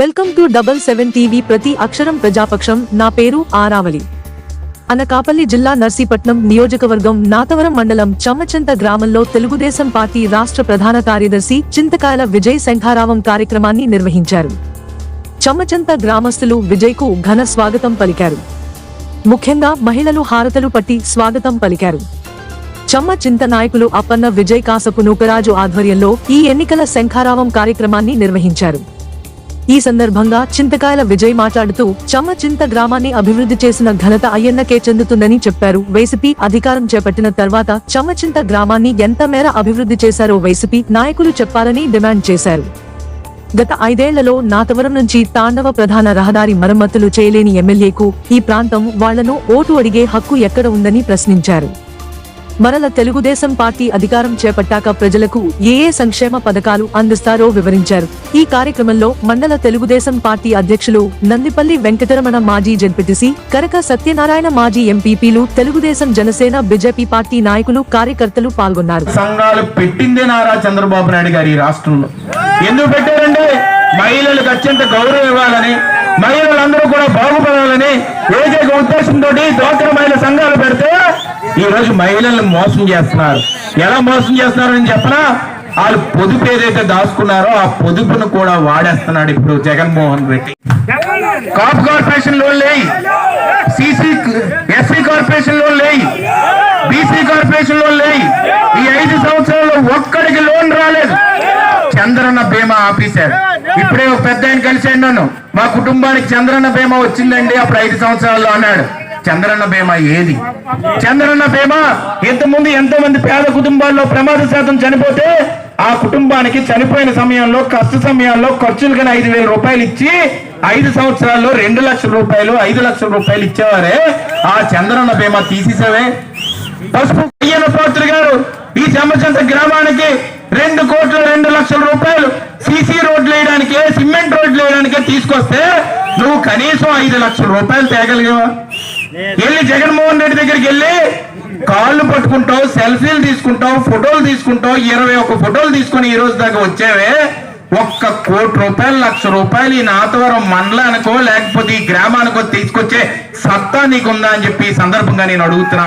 Welcome to double seven TV ప్రతి అక్షరం ప్రజాపక్షం. నా పేరు ఆరావళి. అనకాపల్లి జిల్లా నర్సీపట్నం నియోజకవర్గం నాతవరం మండలం చమ్మచంత గ్రామంలో తెలుగుదేశం పార్టీ రాష్ట్ర ప్రధాన కార్యదర్శి చింతకాయల విజయ్ శంఖారావం కార్యక్రమాన్ని నిర్వహించారు. చమ్మచంత గ్రామస్తులు విజయ్కు ఘన స్వాగతం పలికారు. ముఖ్యంగా మహిళలు హారతలు పట్టి స్వాగతం పలికారు. చమ్మ చింత నాయకులు అప్పన్న విజయ్ కాసపు నూకరాజు ఆధ్వర్యంలో ఈ ఎన్నికల శంఖారావం కార్యక్రమాన్ని నిర్వహించారు. ఈ సందర్భంగా చింతకాయల విజయ్ మాట్లాడుతూ చమ్మ చింత గ్రామాన్ని అభివృద్ధి చేసిన ఘనత అయ్యన్నకే చెందుతుందని చెప్పారు. వైసీపీ అధికారం చేపట్టిన తర్వాత చమ్మచింత గ్రామాన్ని ఎంత మేర అభివృద్ధి చేశారో వైసీపీ నాయకులు చెప్పాలని డిమాండ్ చేశారు. గత ఐదేళ్ళలో నాతవరం నుంచి తాండవ ప్రధాన రహదారి మరమ్మతులు చేయలేని ఎమ్మెల్యేకు ఈ ప్రాంతం వాళ్ళను ఓటు అడిగే హక్కు ఎక్కడ ఉందని ప్రశ్నించారు. మరల తెలుగుదేశం పార్టీ అధికారం చేపట్టాక ప్రజలకు ఏ ఏ సంక్షేమ పథకాలు అందిస్తారో వివరించారు. ఈ కార్యక్రమంలో మండల తెలుగుదేశం పార్టీ అధ్యక్షులు నందిపల్లి వెంకటరమణ మాజీ జడ్పీటీసీ కరక సత్యనారాయణ మాజీ ఎంపీపీలు తెలుగుదేశం జనసేన బీజేపీ పార్టీ నాయకులు కార్యకర్తలు పాల్గొన్నారు. సంఘాలు పెట్టిందే నారా చంద్రబాబు నాయుడు గారి రాష్ట్రంలో. ఎందుకు పెట్టారంటే మహిళలకు అత్యంత గౌరవం ఇవ్వాలని మహిళలందరూ కూడా బాగుపడాలని ఏకైక ఉద్దేశంతో దోకర మహిళ సంఘాలు పెడితే ఈ రోజు మహిళలను మోసం చేస్తున్నారు. ఎలా మోసం చేస్తున్నారు అని చెప్పనా? వాళ్ళు పొదుపు ఏదైతే దాచుకున్నారో ఆ పొదుపును కూడా వాడేస్తున్నాడు ఇప్పుడు జగన్మోహన్ రెడ్డి. కాప్ కార్పొరేషన్ లోన్ లేయి. సిసి ఎస్సీ కార్పొరేషన్ లోన్ లేయి. బీసీ కార్పొరేషన్ లోన్ లేయి. ఈ ఐదు సంవత్సరాల్లో ఒక్కడికి లోన్ రాలేదు. చంద్రన్న బీమా ఆపేశారు ఇప్పుడే ఒక పెద్ద ఆయన కలిసాడు నన్ను. మా కుటుంబానికి చంద్రన్న బీమా వచ్చిందండి అప్పుడు ఐదు సంవత్సరాల్లో అన్నాడు. చంద్రన్న బీమా ఏది? చంద్రన్న బీమా ఇంతకుముందు ఎంతో మంది పేద కుటుంబాల్లో ప్రమాద శాతం చనిపోతే ఆ కుటుంబానికి చనిపోయిన సమయంలో కష్ట సమయాల్లో ఖర్చులు కానీ ఐదు వేల రూపాయలు ఇచ్చి ఐదు సంవత్సరాల్లో రెండు లక్షల రూపాయలు ఐదు లక్షల రూపాయలు ఇచ్చేవారే. ఆ చంద్రన్న బీమా తీసేసావే పసుపు అయ్యన పాత్ర గారు ఈ చెమ్మచంత గ్రామానికి రెండు కోట్ల రెండు లక్షల రూపాయలు సీసీ రోడ్లు వేయడానికి సిమెంట్ రోడ్లు వేయడానికి తీసుకొస్తే నువ్వు కనీసం ఐదు లక్షల రూపాయలు తేగలిగావా? వెళ్ళి జగన్మోహన్ రెడ్డి దగ్గరికి వెళ్ళి కాళ్ళు పట్టుకుంటావు సెల్ఫీలు తీసుకుంటావు ఫోటోలు తీసుకుంటావు ఇరవై ఒక్క ఫోటోలు తీసుకొని ఈ రోజు దాకా వచ్చావే. ఒక్క కోటి రూపాయలు లక్ష రూపాయలు ఈ నాతవరం మండలానికో లేకపోతే ఈ గ్రామానికో తీసుకొచ్చే సత్తా నీకుందా అని చెప్పి ఈ సందర్భంగా నేను అడుగుతున్నా.